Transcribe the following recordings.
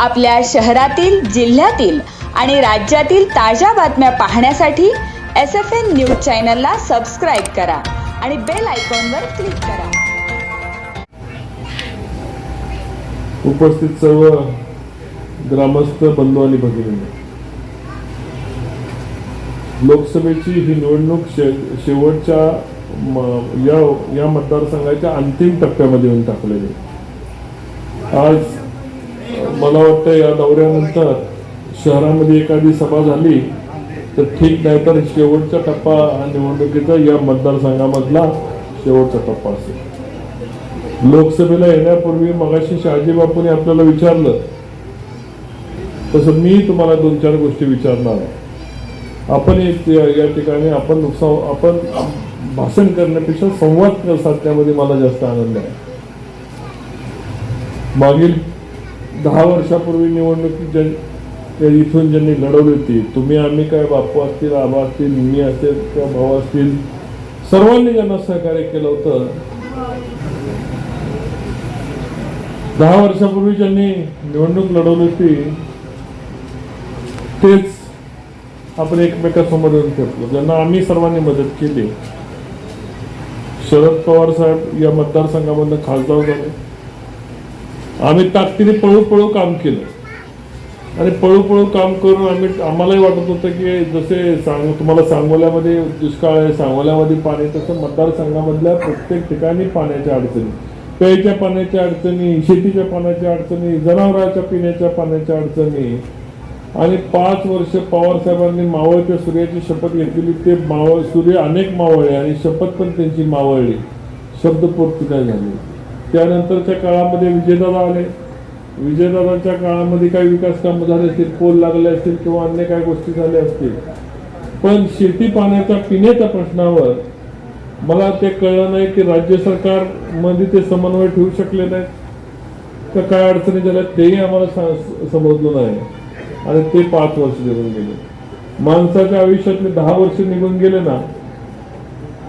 आपल्या शहरातील जिल्ह्यातील आणि राज्यातील ताज्या बातम्या पाहण्यासाठी एस एफ एन न्यूज चॅनलला सबस्क्राईब करा आणि बेल आयकॉनवर क्लिक करा. उपस्थित सर्व ग्रामस्थ बंधू आणि भगिनी लोकसभेची ही निवडणूक शे शेवटच्या या या मतदारसंघाच्या अंतिम टप्प्यामध्ये येऊन टाकलेली आज मला वाटतं या दौऱ्यानंतर शहरामध्ये एखादी सभा झाली तर ठीक नाही तर शेवटचा टप्पा निवडणुकीचा या मतदारसंघामधला शेवटचा टप्पा असेल. लोकसभेला येण्यापूर्वी मगाशी शहाजी बापूने आपल्याला विचारलं. तसं मी तुम्हाला दोन चार गोष्टी विचारणार आहे. आपण या ठिकाणी आपण नुकसान आपण भाषण करण्यापेक्षा संवाद साधण्यामध्ये मला जास्त आनंद आहे. मागील दहा वर्षापूर्वी निवडणुकीत ज्या त्या इथून ज्यांनी लढवली होती तुम्ही आम्ही काय बापू असतील आबा असतील मी असेल किंवा भाऊ असतील सर्वांनी ज्यांना सहकार्य केलं होतं दहा वर्षापूर्वी ज्यांनी निवडणूक लढवली होती तेच आपण एकमेकासमोर येऊन ठेवलो ज्यांना आम्ही सर्वांनी मदत केली. शरद पवार साहेब या मतदारसंघामधनं खासदार झाले. आम्ही ताकदीने पळू पळू काम केलं. आणि पळू पळू काम करून आम्ही आम्हालाही वाटत होतं की जसे सांग तुम्हाला सांगोल्यामध्ये दुष्काळ आहे सांगोल्यामध्ये पाणी तसं मतदारसंघामधल्या प्रत्येक ठिकाणी पाण्याच्या अडचणी. प्यायच्या पाण्याच्या अडचणी शेतीच्या पाण्याच्या अडचणी जनावरांच्या पिण्याच्या पाण्याच्या अडचणी. आणि पाच वर्ष पवारसाहेबांनी मावळत्या सूर्याची शपथ घेतलेली ते मावळ सूर्य अनेक मावळले आणि शपथ पण त्यांची मावळली. शब्दपूर्ती नाही झाली. त्यानंतरच्या काळामध्ये विजयदादा आले. विजयदादांच्या काळामध्ये काही विकास कामं झाले असतील पोल लागले असतील किंवा अन्य काही गोष्टी झाल्या असतील. पण शेती पाण्याच्या पिण्याच्या प्रश्नावर मला ते कळलं नाही की राज्य सरकारमध्ये ते समन्वय ठेवू शकले नाहीत. तर काय अडचणी झाल्या तेही आम्हाला समजलं नाही. आणि ते पाच वर्ष निघून गेले. माणसाच्या आयुष्यातले दहा वर्ष निघून गेले ना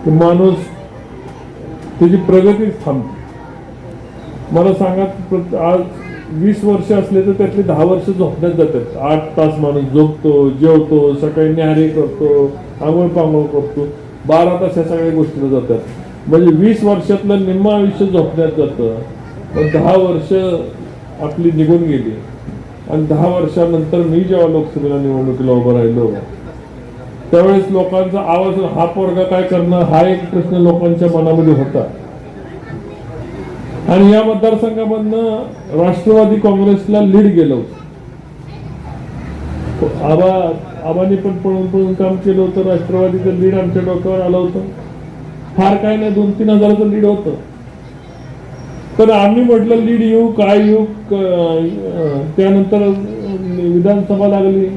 की माणूस त्याची प्रगतीच थांबते. मला सांगा आज वीस वर्ष असले तर त्यातले दहा वर्ष झोपण्यात जातात. आठ तास माणूस झोपतो जेवतो सकाळी न्याहारी करतो आंघोळ पांघोळ करतो. बारा तास या सगळ्या गोष्टीला जातात. म्हणजे वीस वर्षातलं निम्म आयुष्य झोपण्यात जातं पण दहा वर्ष आपली निघून गेली. आणि दहा वर्षानंतर मी जेव्हा लोकसभेला निवडणुकीला उभं राहिलो त्यावेळेस लोकांचा आवाज हा पोरगा काय करणं हा एक प्रश्न लोकांच्या मनामध्ये होता. आणि या मतदारसंघामधनं राष्ट्रवादी काँग्रेसला लीड गेलं. होतं आबा आबांनी पण पळून पळून काम केलं होतं. राष्ट्रवादीचं लीड आमच्या डोक्यावर आलं होतं. फार काय नाही दोन तीन हजाराचं लीड होतं. तर आम्ही म्हटलं लीड येऊ काय येऊ त्यानंतर विधानसभा लागली.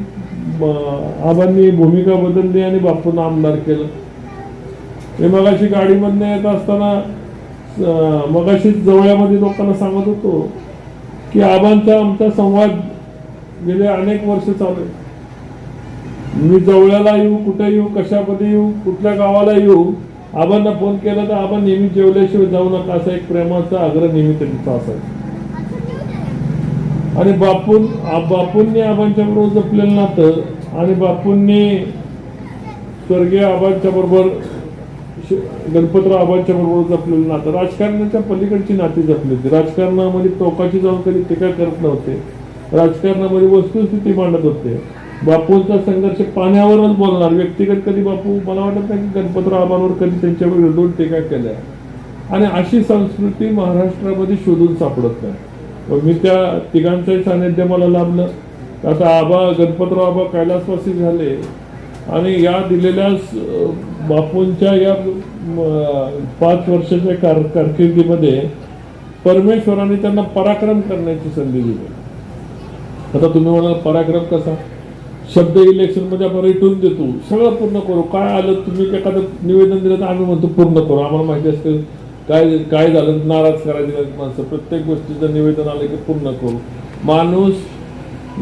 आबांनी भूमिका बदलली आणि बापून आमदार केलं. हे मगाशी गाडीमधनं येत असताना अं, मगाशी जवळ्यामध्ये लोकांना सांगत होतो की आबांचा आमचा संवाद गेले अनेक वर्ष चालू आहे. मी जवळ्याला येऊ कुठे येऊ कशामध्ये येऊ कुठल्या गावाला येऊ आबांना फोन केला तर आबा नेहमी जेवल्याशिवाय जाऊ नका असा एक प्रेमाचा आग्रह नेहमी त्यांचा असायचा. आणि बापून बापूंनी आबांच्या बरोबर जपलेलं नातं आणि बापूंनी स्वर्गीय आबांच्या बरोबर गणपतराव आबांच्या बरोबर जपलेलं नातं. राजकारणाच्या पलीकडची नाती जपली होती राजकारणामध्ये टोकाची जाऊन कधी टीका करत नव्हते. राजकारणामध्ये वस्तुस्थिती मांडत होते. बापूंचा संघर्ष पाण्यावरच बोलणार. व्यक्तिगत कधी बापू मला वाटत नाही की गणपतराव आबांवर कधी त्यांच्या विरोधात टीका केल्या. आणि अशी संस्कृती महाराष्ट्रामध्ये शोधून सापडत नाही. मग मी त्या तिघांचंही सानिध्य मला लाभलं. आता आबा गणपतराव आबा कैलासवासी झाले. आणि या दिलेल्या बापूंच्या या पाच वर्षाच्या कार कारकिर्दीमध्ये परमेश्वराने त्यांना पराक्रम करण्याची संधी दिली. आता तुम्ही म्हणाल पराक्रम कसा? शब्द इलेक्शनमध्ये आपण रिटून देतो. सगळं पूर्ण करू. काय आलं तुम्ही एखादं निवेदन दिलं तर आम्ही म्हणतो पूर्ण करू. आम्हाला माहिती असते काय काय झालं नाराज करायचे माणसं. प्रत्येक गोष्टीचं निवेदन आलं की पूर्ण करू. माणूस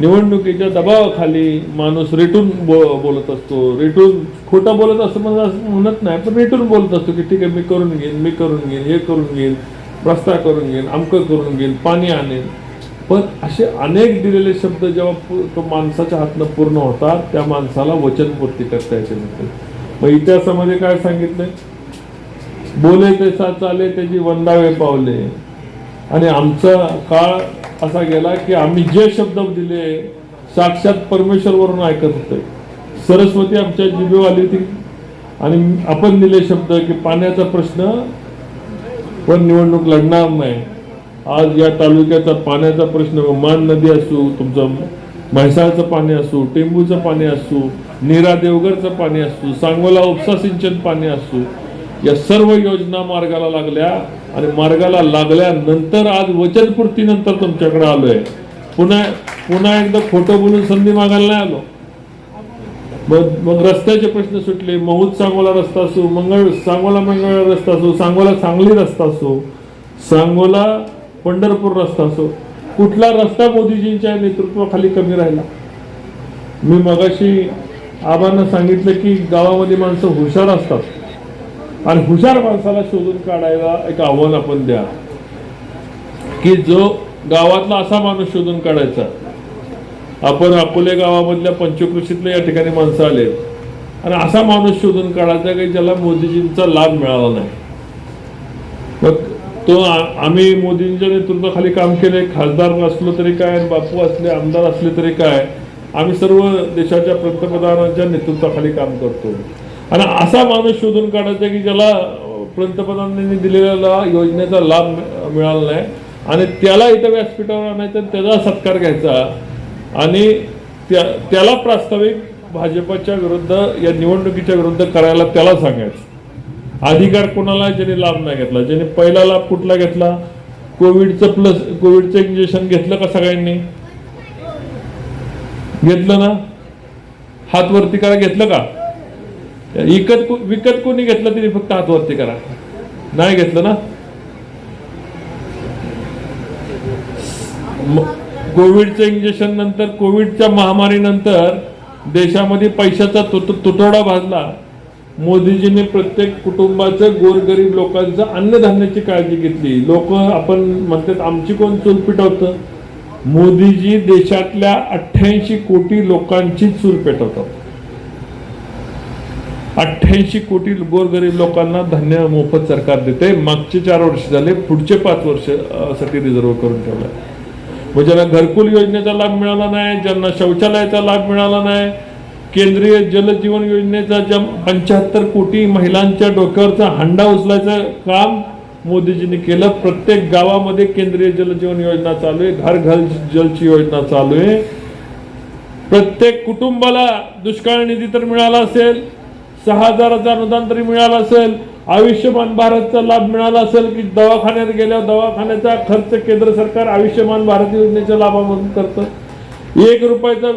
निवडणुकीच्या दबावाखाली माणूस रेटून बो बोलत असतो. रेटून खोटं बोलत असतो म्हणजे असं म्हणत नाही. पण रेटून बोलत असतो की ठीक आहे मी करून घेईन मी करून घेईन हे करून घेईन रस्ता करून घेईन अमकं करून घेईन पाणी आणेन. पण असे अनेक दिलेले शब्द जेव्हा तो माणसाच्या हातनं पूर्ण होतात त्या माणसाला वचनपूर्ती करता येते म्हणते मग इतिहासामध्ये काय सांगितलं बोले तसा चाले त्याची वंदावे पावले. आणि आमचा काळ असा गेला की आम्ही जे शब्द दिले साक्षात परमेश्वरवरून ऐकत होते. सरस्वती आमच्या जिभेवर आली होती. आणि आपण दिले शब्द की पाण्याचा प्रश्न पण निवडणूक लढणार नाही. आज या तालुक्याचा पाण्याचा प्रश्न मान नदी असू तुमचं म्हैसाळचं पाणी असू टेंबूचं पाणी असू नीरा देवगडचं पाणी असू सांगोला उपसा सिंचन पाणी असू या सर्व योजना मार्गाला लागल्या आणि मार्गाला लागल्यानंतर आज वचनपूर्तीनंतर तुमच्याकडे आलोय. पुन्हा पुन्हा एकदा खोटं बोलून संधी मागायला नाही आलो. मग मग रस्त्याचे प्रश्न सुटले. महूद सांगोला रस्ता असो मंगळ सांगोला मंगळ रस्ता असो सांगोला सांगली रस्ता असो सांगोला पंढरपूर रस्ता असो कुठला रस्ता मोदीजींच्या नेतृत्वाखाली कमी राहिला? मी मगाशी आबांना सांगितलं की गावामध्ये माणसं हुशार असतात. आणि हुशार माणसाला शोधून काढायला एक आव्हान आपण द्या. की जो गावातला असा माणूस शोधून काढायचा. आपण अकोले गावामधल्या पंचकृषीतल्या या ठिकाणी माणसं आले. आणि असा माणूस शोधून काढायचा की ज्याला मोदीजींचा लाभ मिळाला नाही. मग तो आम्ही मोदींच्या नेतृत्वाखाली काम केले खासदार असलो तरी काय आणि बापू असले आमदार असले तरी काय आम्ही सर्व देशाच्या पंतप्रधानांच्या नेतृत्वाखाली काम करतो. आणि असा माणूस शोधून काढायचा की ज्याला पंतप्रधानांनी दिलेला योजनेचा लाभ मिळाला नाही आणि त्याला इथं व्यासपीठावर आणायचं आणि त्याचा सत्कार घ्यायचा. आणि त्या त्याला प्रास्ताविक भाजपच्या विरुद्ध या निवडणुकीच्या विरुद्ध करायला त्याला सांगायचं. अधिकार कोणाला ज्याने लाभ नाही घेतला. ज्याने पहिला लाभ कुठला घेतला? कोविडचं प्लस कोविडचं इंजेक्शन घेतलं का सगळ्यांनी? घेतलं ना? हातवरती काय करा घेतलं का? विकत विकत कोणी घेतलं तिने फक्त हात करा. नाही घेतलं ना? कोविडचं इंजेक्शन नंतर कोविडच्या महामारीनंतर देशामध्ये पैशाचा तुट तुटवडा भाजला. मोदीजीने प्रत्येक कुटुंबाचं गोरगरीब लोकांचं अन्नधान्याची काळजी घेतली. लोक आपण म्हणतात आमची कोण चूल पेटवतं? मोदीजी देशातल्या अठ्ठ्याऐंशी कोटी लोकांची चूल पेटवतात. अठ्ठ्याऐंशी कोटी गोरगरीब लोकांना धान्य मोफत सरकार देते. मागचे चार वर्ष झाले पुढचे पाच वर्ष अ, साठी रिझर्व करून ठेवलं मग ज्यांना घरकुल योजनेचा लाभ मिळाला नाही ज्यांना शौचालयाचा लाभ मिळाला नाही केंद्रीय जलजीवन योजनेचा ज्या पंच्याहत्तर कोटी महिलांच्या डोक्यावरचा हांडा उचलायचं काम मोदीजींनी केलं. प्रत्येक गावामध्ये केंद्रीय जलजीवन योजना चालू आहे घर घर जलची योजना चालू आहे. प्रत्येक कुटुंबाला दुष्काळ निधी तर मिळाला असेल सहा हजाराचं अनुदान तरी मिळालं असेल आयुष्यमान भारतचा लाभ मिळाला असेल की दवाखान्यात गेल्यावर दवाखान्याचा खर्च केंद्र सरकार आयुष्यमान भारत योजनेच्या लाभामधून करतं? एक रुपयाचा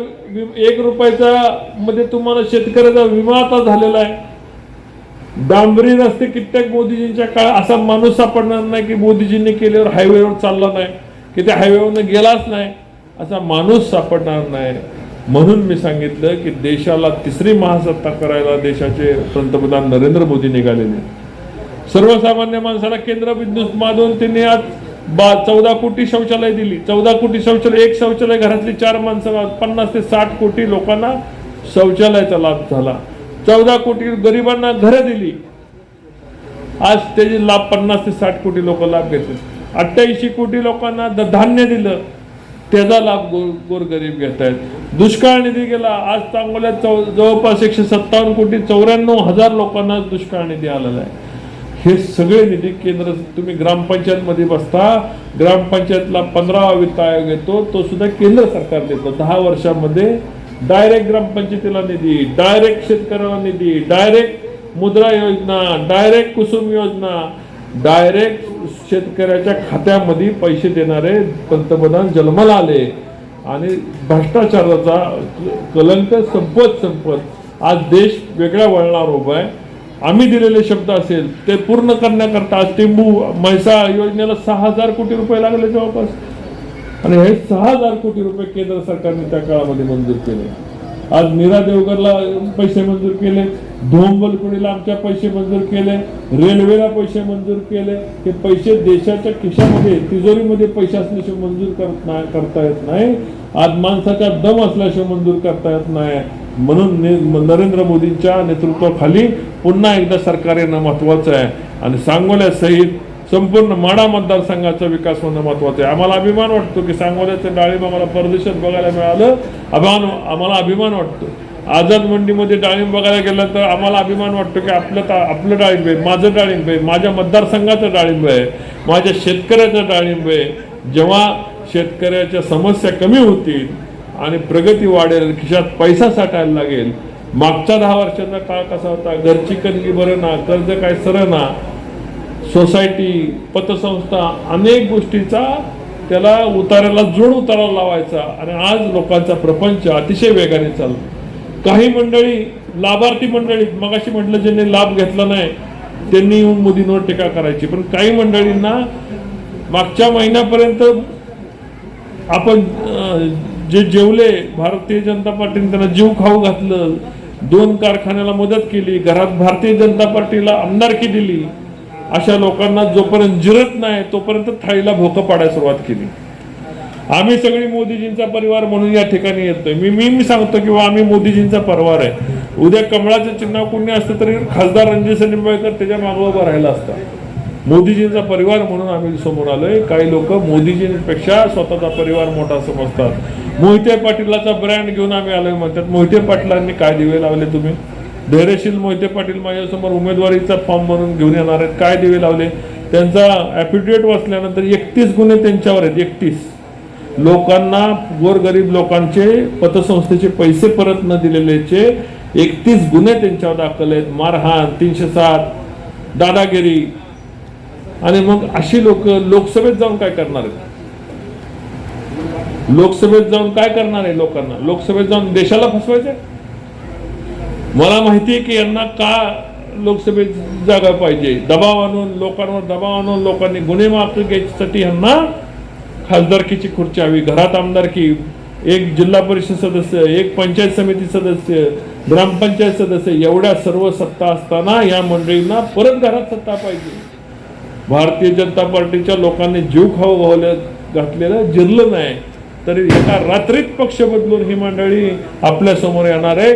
एक रुपयाचा मध्ये तुम्हाला शेतकऱ्याचा विमा आता झालेला आहे. डांबरी रस्ते कित्येक मोदीजींच्या काळ असा माणूस सापडणार नाही की मोदीजींनी केल्यावर हायवेवर चालला नाही की त्या हायवेवरनं गेलाच नाही असा माणूस सापडणार नाही. म्हणून मी सांगितलं की देशाला तिसरी महासत्ता करायला देशाचे पंतप्रधान नरेंद्र मोदी निघालेले सर्वसामान्य माणसाला केंद्रबिंदू माधून त्यांनी आज बा चौदा कोटी शौचालय दिली. चौदा कोटी शौचालय एक शौचालय घरातली चार माणसं पन्नास ते साठ कोटी लोकांना शौचालयाचा लाभ झाला. चौदा कोटी गरिबांना घरं दिली. आज त्याचे लाभ पन्नास ते साठ कोटी लोक लाभ घेतले. अठ्ठ्याऐंशी कोटी लोकांना धान्य दिलं. त्याचा लाभ गोर गोरगरीब घेत आहेत दुष्काळ निधी गेला आज चांगल्या चौ जवळपास एकशे सत्तावन्न कोटी चौऱ्याण्णव हजार लोकांना दुष्काळ निधी आलेला आहे. हे सगळे निधी केंद्र तुम्ही ग्रामपंचायतमध्ये बसता ग्रामपंचायतला पंधरावा वित्त आयोग येतो तो सुद्धा केंद्र सरकार देतं. दहा वर्षामध्ये डायरेक्ट ग्रामपंचायतीला निधी डायरेक्ट शेतकऱ्याला निधी डायरेक्ट मुद्रा योजना डायरेक्ट कुसुम योजना डायरेक्ट शेतकऱ्याच्या खात्यामध्ये पैसे देणारे पंतप्रधान जन्माला आले आणि भ्रष्टाचाराचा कलंक संपत संपत आज देश वेगळ्या वळणावर उभा आहे. आम्ही दिलेले शब्द असेल ते पूर्ण करण्याकरता आज टिंबू म्हैसा योजनेला सहा हजार कोटी रुपये लागले जवळपास. आणि हे सहा हजार कोटी रुपये केंद्र सरकारने त्या काळामध्ये मंजूर केले. आज मीरा देवगरला पैसे मंजूर केले. धोंबलकुडीला आमच्या पैसे मंजूर केले रेल्वेला पैसे मंजूर केले हे पैसे देशाच्या खिशामध्ये तिजोरीमध्ये पैसे असल्याशिवाय मंजूर करत नाही करता येत नाही. आज माणसाचा दम असल्याशिवाय मंजूर करता येत नाही. म्हणून ने- नरेंद्र मोदींच्या नेतृत्वाखाली पुन्हा एकदा सरकार येणं महत्वाचं आहे. आणि सांगोल्यासहित संपूर्ण माडा मतदारसंघाचा विकास होणं महत्वाचं आहे. आम्हाला अभिमान वाटतो की सांगोल्याचं डाळीब आम्हाला परदेशात बघायला मिळालं. अभिमान आम्हाला अभिमान वाटतो. आझाद मंडीमध्ये डाळिंब बघायला गेलं तर आम्हाला अभिमान वाटतो की आपलं ता- आपलं डाळिंब आहे माझं डाळिंब आहे माझ्या मतदारसंघाचं डाळिंब आहे माझ्या शेतकऱ्याचं डाळिंब आहे. जेव्हा शेतकऱ्याच्या समस्या कमी होतील आणि प्रगती वाढेल खिशात पैसा साठायला लागेल मागच्या दहा वर्षाचा काळ कसा होता? घरची कणगी बरं ना कर्ज काय सरं ना? सोसायटी पतसंस्था अनेक गोष्टीचा त्याला उताराला जोड उतारा लावायचा आणि आज लोकांचा प्रपंच अतिशय वेगाने चालतो. काही मंडळी लाभार्थी मंडळी मगाशी म्हटलं ज्यांनी लाभ घेतला नाही त्यांनी येऊन मोदींवर टीका करायची. पण काही मंडळींना मागच्या महिन्यापर्यंत आपण जे जेवले भारतीय जनता पार्टीने त्यांना जीव खाऊ घातलं दोन कारखान्याला मदत केली घरात भारतीय जनता पार्टीला आमदारकी दिली अशा लोकांना जोपर्यंत जिरत नाही तोपर्यंत थाळीला भोकं पाडायला सुरुवात केली. आम्ही सगळी मोदीजींचा परिवार म्हणून या ठिकाणी येतोय. मी मी मी सांगतो की आम्ही मोदीजींचा परिवार आहे. उद्या कमळाचं चिन्ह कोणी असतं तरी खासदार रणजित निंबाळकर त्याच्या मागं उभं राहिला असता. मोदीजींचा परिवार म्हणून आम्ही समोर आलोय. काही लोक मोदीजींपेक्षा स्वतःचा परिवार मोठा समजतात. मोहिते पाटीलाचा ब्रँड घेऊन आम्ही आलोय म्हणतात. मोहिते पाटलांनी काय दिवे लावले तुम्ही? धैर्यशील मोहिते पाटील माझ्यासमोर उमेदवारीचा फॉर्म म्हणून घेऊन येणार आहेत. काय दिवे लावले? त्यांचा ॲफिडेविट वाचल्यानंतर एकतीस गुन्हे त्यांच्यावर आहेत. एकतीस. लोकांना गोरगरीब लोकांचे पतसंस्थेचे पैसे परत न दिलेलेचे एकतीस गुन्हे त्यांच्यावर दाखल आहेत. मारहाण तीनशे सात दादागिरी. आणि मग अशी लोक लोकसभेत जाऊन काय करणार आहेत? लोकसभेत जाऊन काय करणार आहे लोकांना? लोकसभेत जाऊन देशाला फसवायचं मला माहिती आहे की यांना का लोकसभेत जागा पाहिजे? दबाव आणून लोकांवर दबाव आणून लोकांनी गुन्हे माफ घ्यायसाठी यांना खासदारकीची खुर्ची हवी घरात आमदारकी एक जिल्हा परिषद सदस्य एक पंचायत समिती सदस्य ग्रामपंचायत सदस्य एवढ्या सर्व सत्ता असताना या मंडळींना परत घरात सत्ता पाहिजे. भारतीय जनता पार्टीच्या लोकांनी जीव खाऊ घावल्या घातलेलं जिरलं नाही. तरी एका रात्रीत पक्ष बदलून ही मंडळी आपल्यासमोर येणार आहे.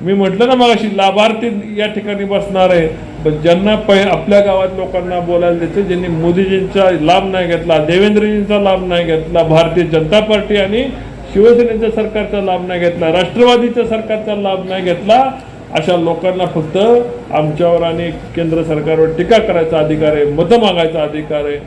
मी म्हटलं ना मगाशी लाभार्थी या ठिकाणी बसणार आहे पण ज्यांना पै आपल्या गावात लोकांना बोलायला द्यायचं ज्यांनी मोदीजींचा लाभ नाही घेतला देवेंद्रजींचा लाभ नाही घेतला भारतीय जनता पार्टी आणि शिवसेनेच्या सरकारचा लाभ नाही घेतला राष्ट्रवादीच्या सरकारचा लाभ नाही घेतला अशा लोकांना फक्त आमच्यावर आणि केंद्र सरकारवर टीका करायचा अधिकार आहे मतं मागायचा अधिकार आहे.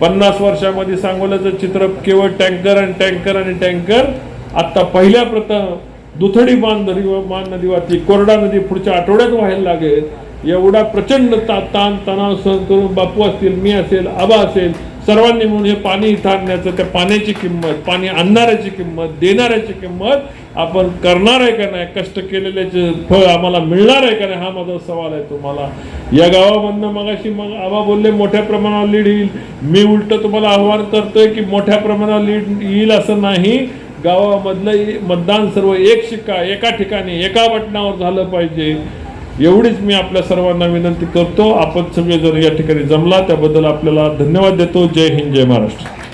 पन्नास वर्षामध्ये सांगोल्याचं चित्र केवळ टँकर आणि टँकर आणि टँकर आता पहिल्या प्रथम दुथडी बांध नदी मान नदी वाचली कोरडा नदी पुढच्या आठवड्यात व्हायला लागेल. एवढा प्रचंड ता ताण तणाव सहन करून बापू असतील मी असेल आबा असेल सर्वांनी म्हणून हे पाणी इथं आणण्याचं त्या पाण्याची किंमत पाणी आणणाऱ्याची किंमत देणाऱ्याची किंमत आपण करणार आहे का नाही कष्ट केलेल्याचे फळ आम्हाला मिळणार आहे का नाही हा माझा सवाल आहे तुम्हाला. या गावामधनं मगाशी मग आबा बोलले मोठ्या प्रमाणावर लीड येईल. मी उलट तुम्हाला आव्हान करतोय की मोठ्या प्रमाणावर लीड येईल असं नाही. गावामधलं मतदान सर्व एक शिक्का एका ठिकाणी एका बटणावर झालं पाहिजे. एवढीच मी आपल्या सर्वांना विनंती करतो. आपण सगळेजण या ठिकाणी जमला त्याबद्दल आपल्याला धन्यवाद देतो. जय हिंद जय महाराष्ट्र.